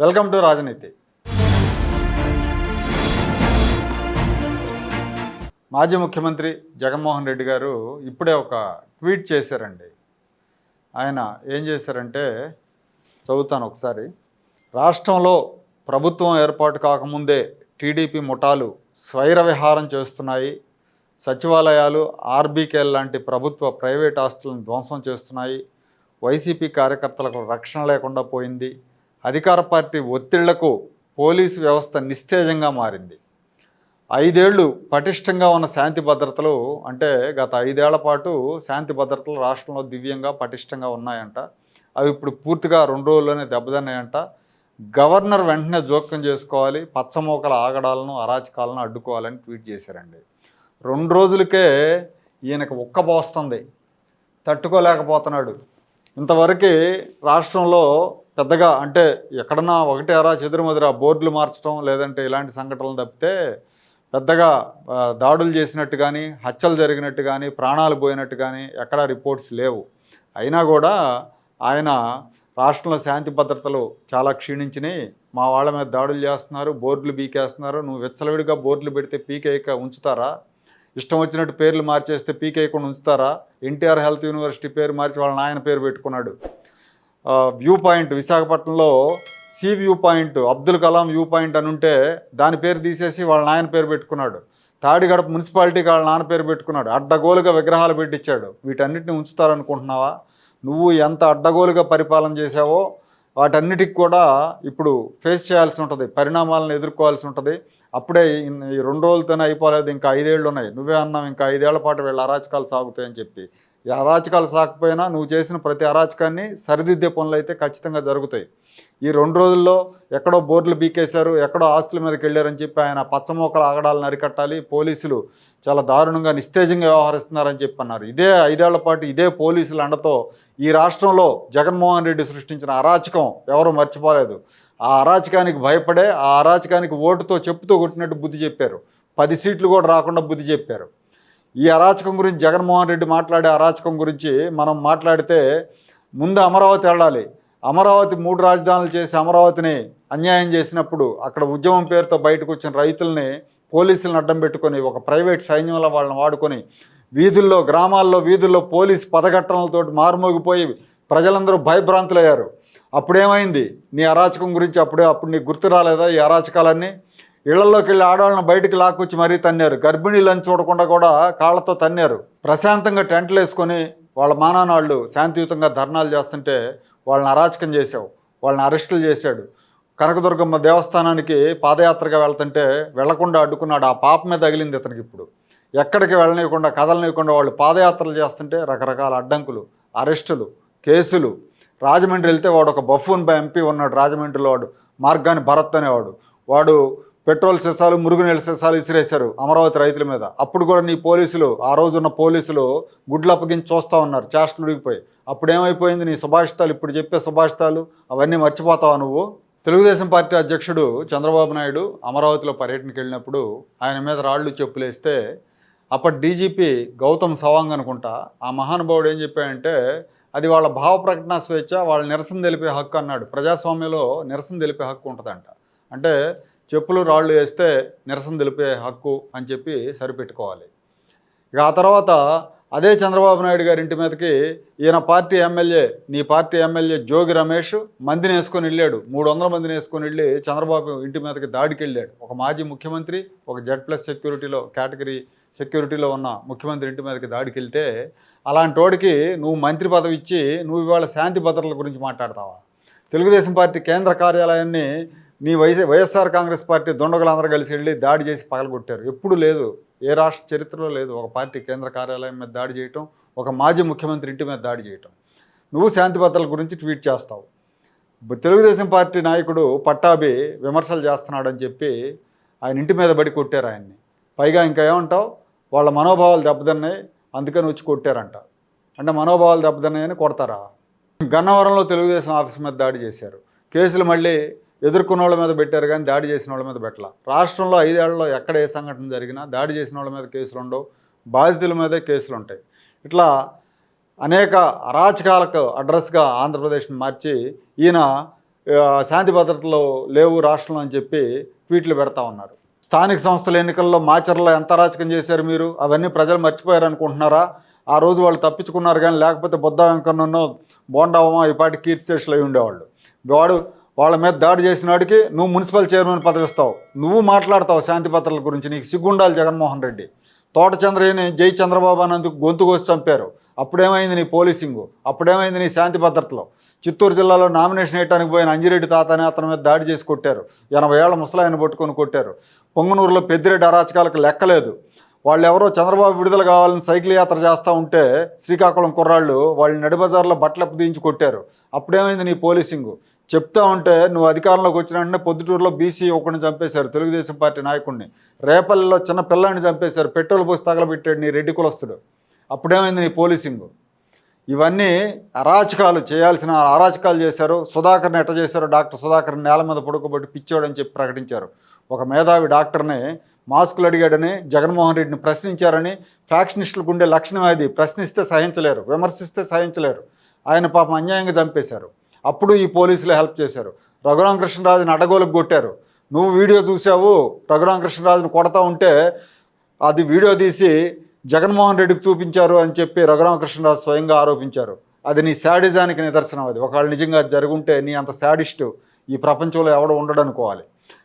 Welcome to రాజనీతి. మాజీ ముఖ్యమంత్రి జగన్మోహన్ రెడ్డి గారు ఇప్పుడే ఒక ట్వీట్ చేశారండి. ఆయన ఏం చేశారంటే చదువుతాను ఒకసారి. రాష్ట్రంలో ప్రభుత్వం ఏర్పాటు కాకముందే టీడీపీ ముఠాలు స్వైర విహారం చేస్తున్నాయి. సచివాలయాలు ఆర్బీకేల్ లాంటి ప్రభుత్వ ప్రైవేట్ ఆస్తులను ధ్వంసం చేస్తున్నాయి. వైసీపీ కార్యకర్తలకు రక్షణ లేకుండా పోయింది. అధికార పార్టీ ఒత్తిళ్ళకు పోలీసు వ్యవస్థ నిస్తేజంగా మారింది. ఐదేళ్ళు పటిష్టంగా ఉన్న శాంతి భద్రతలు అంటే గత ఐదేళ్ళ పాటు శాంతి భద్రతలు రాష్ట్రంలో దివ్యంగా పటిష్టంగా ఉన్నాయంట. అవి ఇప్పుడు పూర్తిగా రెండు రోజుల్లోనే దెబ్బతిన్నాయంట. గవర్నర్ వెంటనే జోక్యం చేసుకోవాలి పచ్చమోకల ఆగడాలను అరాచకాలను అడ్డుకోవాలని ట్వీట్ చేశారండి. రెండు రోజులకే ఈయనకు ఉక్కబోస్తుంది తట్టుకోలేకపోతున్నాడు. ఇంతవరకు రాష్ట్రంలో పెద్దగా అంటే ఎక్కడన్నా ఒకటి అరా చెదురుమదురా బోర్డులు మార్చడం లేదంటే ఇలాంటి సంఘటనలు తప్పితే పెద్దగా దాడులు చేసినట్టు కానీ హత్యలు జరిగినట్టు కానీ ప్రాణాలు పోయినట్టు కానీ ఎక్కడా రిపోర్ట్స్ లేవు. అయినా కూడా ఆయన రాష్ట్రంలో శాంతి భద్రతలు చాలా క్షీణించినాయి. మా వాళ్ళ మీద దాడులు చేస్తున్నారు బోర్డులు బీకేస్తున్నారు నువ్వు విచ్చలవిడిగా బోర్డులు పెడితే పీకేయక ఉంచుతారా? ఇష్టం వచ్చినట్టు పేర్లు మార్చేస్తే పీకేయకుండా ఉంచుతారా? ఎన్టీఆర్ హెల్త్ యూనివర్సిటీ పేరు మార్చి వాళ్ళ నాయన పేరు పెట్టుకున్నాడు. వ్యూ పాయింట్ విశాఖపట్నంలో sea view point Abdul Kalam view point అని ఉంటే దాని పేరు తీసేసి వాళ్ళ నాయన పేరు పెట్టుకున్నాడు. తాడిగడప మున్సిపాలిటీకి వాళ్ళ నాన్న పేరు పెట్టుకున్నాడు. అడ్డగోలుగా విగ్రహాలు పెట్టించాడు. వీటన్నిటిని ఉంచుతారనుకుంటున్నావా? నువ్వు ఎంత అడ్డగోలుగా పరిపాలన చేశావో వాటన్నిటికి కూడా ఇప్పుడు ఫేస్ చేయాల్సి ఉంటుంది. పరిణామాలను ఎదుర్కోవాల్సి ఉంటుంది. అప్పుడే ఈ రెండు రోజులతోనే అయిపోలేదు. ఇంకా ఐదేళ్ళు ఉన్నాయి. నువ్వే అన్నావు ఇంకా ఐదేళ్ళ పాటు వీళ్ళ అరాచకాలు సాగుతాయని చెప్పి. ఈ అరాచకాలు సాకపోయినా నువ్వు చేసిన ప్రతి అరాచకాన్ని సరిదిద్దే పనులు అయితే ఖచ్చితంగా జరుగుతాయి. ఈ రెండు రోజుల్లో ఎక్కడో బోర్డులు బీకేశారు ఎక్కడో ఆస్తుల మీదకి వెళ్ళారని చెప్పి ఆయన పచ్చమోకల ఆగడాలను అరికట్టాలి పోలీసులు చాలా దారుణంగా నిస్తేజంగా వ్యవహరిస్తున్నారని చెప్పి అన్నారు. ఇదే ఐదేళ్ళ పాటు ఇదే పోలీసుల అండతో ఈ రాష్ట్రంలో జగన్మోహన్ రెడ్డి సృష్టించిన అరాచకం ఎవరు మర్చిపోలేదు. ఆ అరాచకానికి భయపడే ఆ అరాచకానికి ఓటుతో చెప్పుతో కొట్టినట్టు బుద్ధి చెప్పారు. పది సీట్లు కూడా రాకుండా బుద్ధి చెప్పారు. ఈ అరాచకం గురించి జగన్మోహన్ రెడ్డి మాట్లాడే అరాచకం గురించి మనం మాట్లాడితే ముందు అమరావతి వెళ్ళాలి. అమరావతి మూడు రాజధానులు చేసి అమరావతిని అన్యాయం చేసినప్పుడు అక్కడ ఉద్యమం పేరుతో బయటకు వచ్చిన రైతుల్ని పోలీసులను అడ్డం పెట్టుకొని ఒక ప్రైవేట్ సైన్యంలో వాళ్ళని వాడుకొని వీధుల్లో గ్రామాల్లో వీధుల్లో పోలీస్ పదఘట్టనలతో మారుమోగిపోయి ప్రజలందరూ భయభ్రాంతులయ్యారు. అప్పుడేమైంది? నీ అరాచకం గురించి అప్పుడే అప్పుడు నీకు గుర్తు రాలేదా ఈ అరాచకాలన్నీ? ఇళ్ళలోకి వెళ్ళి ఆడవాళ్ళని బయటికి లాక్కొచ్చి మరీ తన్నారు. గర్భిణీలను చూడకుండా కూడా కాళ్ళతో తన్నారు. ప్రశాంతంగా టెంట్లు వేసుకొని వాళ్ళ మానానాళ్ళు శాంతియుతంగా ధర్నాలు చేస్తుంటే వాళ్ళని అరాచకం చేసావు వాళ్ళని అరెస్టులు చేశాడు. కనకదుర్గమ్మ దేవస్థానానికి పాదయాత్రగా వెళ్తుంటే వెళ్ళకుండా అడ్డుకున్నాడు. ఆ పాప మీద తగిలింది ఇతనికి ఇప్పుడు. ఎక్కడికి వెళ్ళనివ్వకుండా కదలనివ్వకుండా వాళ్ళు పాదయాత్రలు చేస్తుంటే రకరకాల అడ్డంకులు అరెస్టులు కేసులు. రాజమండ్రి వెళ్తే వాడు ఒక బఫూన్ బై ఎంపీ ఉన్నాడు. రాజమండ్రిలో వాడు మార్గాని భరత్ అనేవాడు. వాడు పెట్రోల్ సీసాలు మురుగునీళ్ళ సీసాలు ఇసిరేశారు అమరావతి రైతుల మీద. అప్పుడు కూడా నీ పోలీసులు ఆ రోజున్న పోలీసులు గుడ్లు అప్పగించి చూస్తూ ఉన్నారు. చేష్టలు ఉడిగిపోయి అప్పుడు ఏమైపోయింది నీ సుభాషితాలు ఇప్పుడు చెప్పే సుభాషితాలు అవన్నీ మర్చిపోతావా నువ్వు? తెలుగుదేశం పార్టీ అధ్యక్షుడు చంద్రబాబు నాయుడు అమరావతిలో పర్యటనకి వెళ్ళినప్పుడు ఆయన మీద రాళ్ళు చెప్పులేస్తే అప్పటి డీజీపీ గౌతమ్ సవాంగ్ అనుకుంటా ఆ మహానుభావుడు ఏం చెప్పాడంటే అది వాళ్ళ భావ ప్రకటన స్వేచ్ఛ వాళ్ళ నిరసన తెలిపే హక్కు అన్నాడు. ప్రజాస్వామ్యంలో నిరసన తెలిపే హక్కు ఉంటుందంట. అంటే చెప్పులు రాళ్ళు వేస్తే నిరసన తెలిపే హక్కు అని చెప్పి సరిపెట్టుకోవాలి. ఇక ఆ తర్వాత అదే చంద్రబాబు నాయుడు గారి ఇంటి మీదకి ఈయన పార్టీ ఎమ్మెల్యే నీ పార్టీ ఎమ్మెల్యే జోగి రమేష్ మందిని వేసుకొని వెళ్ళాడు. మూడు వందల మందిని వేసుకొని వెళ్ళి చంద్రబాబు ఇంటి మీదకి దాడికి వెళ్ళాడు. ఒక మాజీ ముఖ్యమంత్రి ఒక జెడ్ ప్లస్ సెక్యూరిటీలో కేటగిరీ సెక్యూరిటీలో ఉన్న ముఖ్యమంత్రి ఇంటి మీదకి దాడికి వెళ్తే అలాంటి వాడికి నువ్వు మంత్రి పదవి ఇచ్చి నువ్వు ఇవాళ శాంతి భద్రతల గురించి మాట్లాడతావా? తెలుగుదేశం పార్టీ కేంద్ర కార్యాలయాన్ని నీ వైఎస్ వైఎస్ఆర్ కాంగ్రెస్ పార్టీ దొండగలందరూ కలిసి వెళ్ళి దాడి చేసి పగలగొట్టారు. ఎప్పుడు లేదు. ఏ రాష్ట్ర చరిత్రలో లేదు. ఒక పార్టీ కేంద్ర కార్యాలయం మీద దాడి చేయటం ఒక మాజీ ముఖ్యమంత్రి ఇంటి మీద దాడి చేయటం. నువ్వు శాంతి భద్రతల గురించి ట్వీట్ చేస్తావు. తెలుగుదేశం పార్టీ నాయకుడు పట్టాభి విమర్శలు చేస్తున్నాడని చెప్పి ఆయన ఇంటి మీద బడి కొట్టారు ఆయన్ని. పైగా ఇంకా ఏమంటావు? వాళ్ళ మనోభావాలు దెబ్బతిన్నాయి. అందుకని వచ్చి కొట్టారంట. అంటే మనోభావాలు దెబ్బతిన్నాయని కొడతారా? గన్నవరంలో తెలుగుదేశం ఆఫీస్ మీద దాడి చేశారు. కేసులు మళ్ళీ ఎదుర్కొన్న వాళ్ళ మీద పెట్టారు కానీ దాడి చేసిన వాళ్ళ మీద పెట్టాల. రాష్ట్రంలో ఐదేళ్ళలో ఎక్కడ ఏ సంఘటన జరిగినా దాడి చేసిన వాళ్ళ మీద కేసులు ఉండవు బాధితుల మీదే కేసులు ఉంటాయి. ఇట్లా అనేక అరాచకాలకు అడ్రస్గా ఆంధ్రప్రదేశ్ని మార్చి ఈయన శాంతి భద్రతలు లేవు రాష్ట్రంలో అని చెప్పి ట్వీట్లు పెడతా ఉన్నారు. స్థానిక సంస్థల ఎన్నికల్లో మాచర్లో ఎంత అరాచకం చేశారు మీరు? అవన్నీ ప్రజలు మర్చిపోయారు అనుకుంటున్నారా? ఆ రోజు వాళ్ళు తప్పించుకున్నారు కానీ లేకపోతే బుద్ధ వెంకన్నో బోండావమా ఈ పాటి కీర్తి స్టేషన్లో అయి ఉండేవాళ్ళు. వాడు వాళ్ళ మీద దాడి చేసినాడికి నువ్వు మున్సిపల్ చైర్మన్ పదవిస్తావు నువ్వు మాట్లాడతావు శాంతి భద్రతల గురించి నీకు సిగ్గుండాలి జగన్మోహన్ రెడ్డి. తోట చంద్రయ్యని జై చంద్రబాబు అన్నందుకు గొంతు కోసి చంపారు. అప్పుడేమైంది నీ పోలీసింగ్? అప్పుడేమైంది నీ శాంతి భద్రతలో? చిత్తూరు జిల్లాలో నామినేషన్ వేయడానికి పోయిన అంజిరెడ్డి తాతని అతని మీద దాడి చేసి కొట్టారు. ఎనభై ఏళ్ళ ముసలాయన పట్టుకొని కొట్టారు. పొంగనూరులో పెద్దిరెడ్డి అరాచకాలకు లెక్కలేదు వాళ్ళు ఎవరో చంద్రబాబు విడుదల కావాలని సైకిల్ యాత్ర చేస్తూ ఉంటే శ్రీకాకుళం కుర్రాళ్ళు వాళ్ళు నడిబజార్లో బట్టలు దించి కొట్టారు. అప్పుడేమైంది నీ పోలీసింగు? చెప్తా ఉంటే నువ్వు అధికారంలోకి వచ్చిన వెంటనే పొద్దుటూరులో బీసీ ఒకరిని చంపేశారు తెలుగుదేశం పార్టీ నాయకుడిని. రేపల్లిలో చిన్న పిల్లాడిని చంపేశారు పెట్రోల్ పోసి తగలబెట్టాడు నీ రెడ్డి కులస్తుడు. అప్పుడేమైంది నీ పోలీసింగు? ఇవన్నీ అరాచకాలు చేయాల్సిన అరాచకాలు చేశారు. సుధాకర్ని ఎట్ట చేశారు? డాక్టర్ సుధాకర్ నేల మీద పడుకోబట్టి పిచ్చోడని చెప్పి ప్రకటించారు. ఒక మేధావి డాక్టర్ని మాస్కులు అడిగాడని జగన్మోహన్ రెడ్డిని ప్రశ్నించారని ఫ్యాక్షనిస్టులకు ఉండే లక్షణం అది. ప్రశ్నిస్తే సహించలేరు విమర్శిస్తే సహించలేరు. ఆయన పాపం అన్యాయంగా చంపేశారు. అప్పుడు ఈ పోలీసులు హెల్ప్ చేశారు. రఘురామ కృష్ణరాజుని అడగోలకు కొట్టారు. నువ్వు వీడియో చూసావు రఘురామ కృష్ణరాజుని కొడతా ఉంటే అది వీడియో తీసి జగన్మోహన్ రెడ్డికి చూపించారు అని చెప్పి రఘురామకృష్ణరాజు స్వయంగా ఆరోపించారు. అది నీ శాడిజానికి నిదర్శనం అది. ఒకవేళ నిజంగా అది జరుగుంటే నీ అంత శాడిస్టు ఈ ప్రపంచంలో ఎవడో ఉండడనుకోవాలి.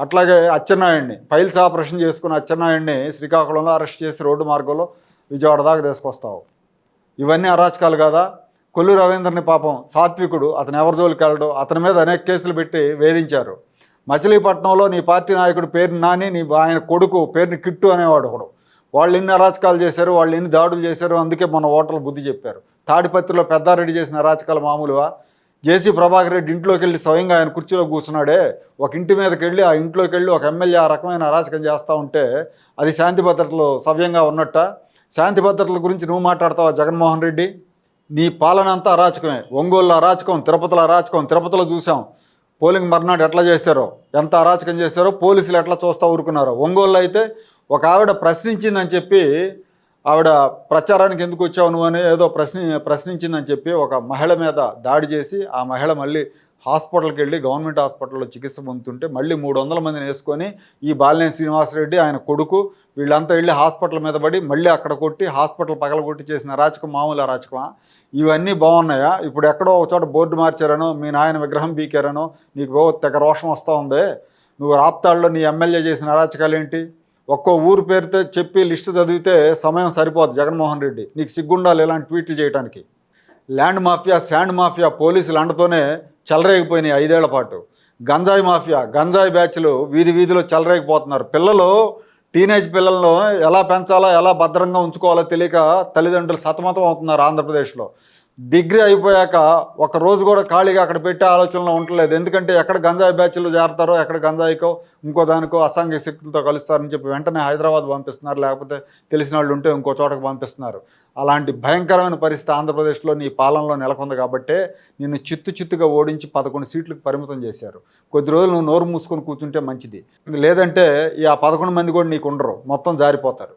అట్లాగే అచ్చెన్నాయుడిని ఫైల్స్ ఆపరేషన్ చేసుకున్న అచ్చెన్నాయుడిని శ్రీకాకుళంలో అరెస్ట్ చేసి రోడ్డు మార్గంలో విజయవాడ దాకా తీసుకొస్తావు. ఇవన్నీ అరాచకాలు కదా? కొల్లు రవీంద్రని పాపం సాత్వికుడు అతను ఎవరి జోలికి వెళ్ళడు అతని మీద అనేక కేసులు పెట్టి వేధించారు. మచిలీపట్నంలో నీ పార్టీ నాయకుడు పేరు నాని నీ ఆయన కొడుకు పేరుని కిట్టు అనేవాడు ఒకడు. వాళ్ళు ఎన్ని అరాచకాలు చేశారు వాళ్ళు ఎన్ని దాడులు చేశారు అందుకే మన ఓటర్లు బుద్ధి చెప్పారు. తాడిపత్రిలో పెద్దారెడ్డి చేసిన అరాచకాలు మామూలుగా జేసీ ప్రభాకర్ రెడ్డి ఇంట్లోకి వెళ్ళి స్వయంగా ఆయన కుర్చీలో కూర్చున్నాడే. ఒక ఇంటి మీదకి వెళ్ళి ఆ ఇంట్లోకి వెళ్ళి ఒక ఎమ్మెల్యే ఆ రకమైన అరాచకం చేస్తూ ఉంటే అది శాంతి భద్రతలు సవ్యంగా ఉన్నట్ట? శాంతి భద్రతల గురించి నువ్వు మాట్లాడతావా జగన్మోహన్ రెడ్డి? నీ పాలన అంతా అరాచకమే. ఒంగోలు అరాచకం తిరుపతిలో అరాచకం తిరుపతిలో చూసాం. పోలింగ్ మర్నాడు ఎట్లా చేశారో ఎంత అరాచకం చేశారో పోలీసులు ఎట్లా చూస్తూ ఊరుకున్నారో. ఒంగోలులో అయితే ఒక ఆవిడ ప్రశ్నించిందని చెప్పి ఆవిడ ప్రచారానికి ఎందుకు వచ్చావు నువ్వు అని ఏదో ప్రశ్ని ప్రశ్నించిందని చెప్పి ఒక మహిళ మీద దాడి చేసి ఆ మహిళ మళ్ళీ హాస్పిటల్కి వెళ్ళి గవర్నమెంట్ హాస్పిటల్లో చికిత్స పొందుతుంటే మళ్ళీ మూడు వందల మందిని వేసుకొని ఈ బాలినేని శ్రీనివాసరెడ్డి ఆయన కొడుకు వీళ్ళంతా వెళ్ళి హాస్పిటల్ మీద పడి మళ్ళీ అక్కడ కొట్టి హాస్పిటల్ పగలగొట్టి చేసిన అరాచకం మామూలు అరాచకమా ఇవన్నీ బాగున్నాయా ఇప్పుడు ఎక్కడో ఒక చోట బోర్డు మార్చారనో మీ నాయన విగ్రహం బీకారనో నీకు తెగ రోషం వస్తూ ఉంది? నువ్వు రాప్తాడులో నీ ఎమ్మెల్యే చేసిన అరాచకాలు ఏంటి ఒక్కో ఊరు పేరుతో చెప్పి లిస్టు చదివితే సమయం సరిపోదు జగన్మోహన్ రెడ్డి. నీకు సిగ్గుండాలి ఇలాంటి ట్వీట్లు చేయడానికి ల్యాండ్ మాఫియా శాండ్ మాఫియా పోలీసులు అండతోనే చెలరేగిపోయినాయి ఐదేళ్ళ పాటు. గంజాయి మాఫియా గంజాయి బ్యాచ్లు వీధి వీధిలో చెలరేగిపోతున్నారు. పిల్లలు టీనేజ్ పిల్లలను ఎలా పెంచాలో ఎలా భద్రంగా ఉంచుకోవాలో తెలియక తల్లిదండ్రులు సతమతం అవుతున్నారు ఆంధ్రప్రదేశ్లో. డిగ్రీ అయిపోయాక ఒక రోజు కూడా ఖాళీగా అక్కడ పెట్టే ఆలోచనలో ఉండలేదు. ఎందుకంటే ఎక్కడ గంజాయి బ్యాచ్లు చేరతారో ఎక్కడ గంజాయికో ఇంకో దానికో అసాంఘిక శక్తులతో కలుస్తారని చెప్పి వెంటనే హైదరాబాద్ పంపిస్తున్నారు. లేకపోతే తెలిసిన వాళ్ళు ఉంటే ఇంకో చోటకు పంపిస్తున్నారు. అలాంటి భయంకరమైన పరిస్థితి ఆంధ్రప్రదేశ్లో నీ పాలనలో నెలకొంది కాబట్టే నిన్ను చిత్తు చిత్తుగా ఓడించి పదకొండు సీట్లకు పరిమితం చేశారు. కొద్ది రోజులు నువ్వు నోరు మూసుకొని కూర్చుంటే మంచిది. లేదంటే ఈ ఆ పదకొండు మంది కూడా నీకు ఉండరు. మొత్తం జారిపోతారు.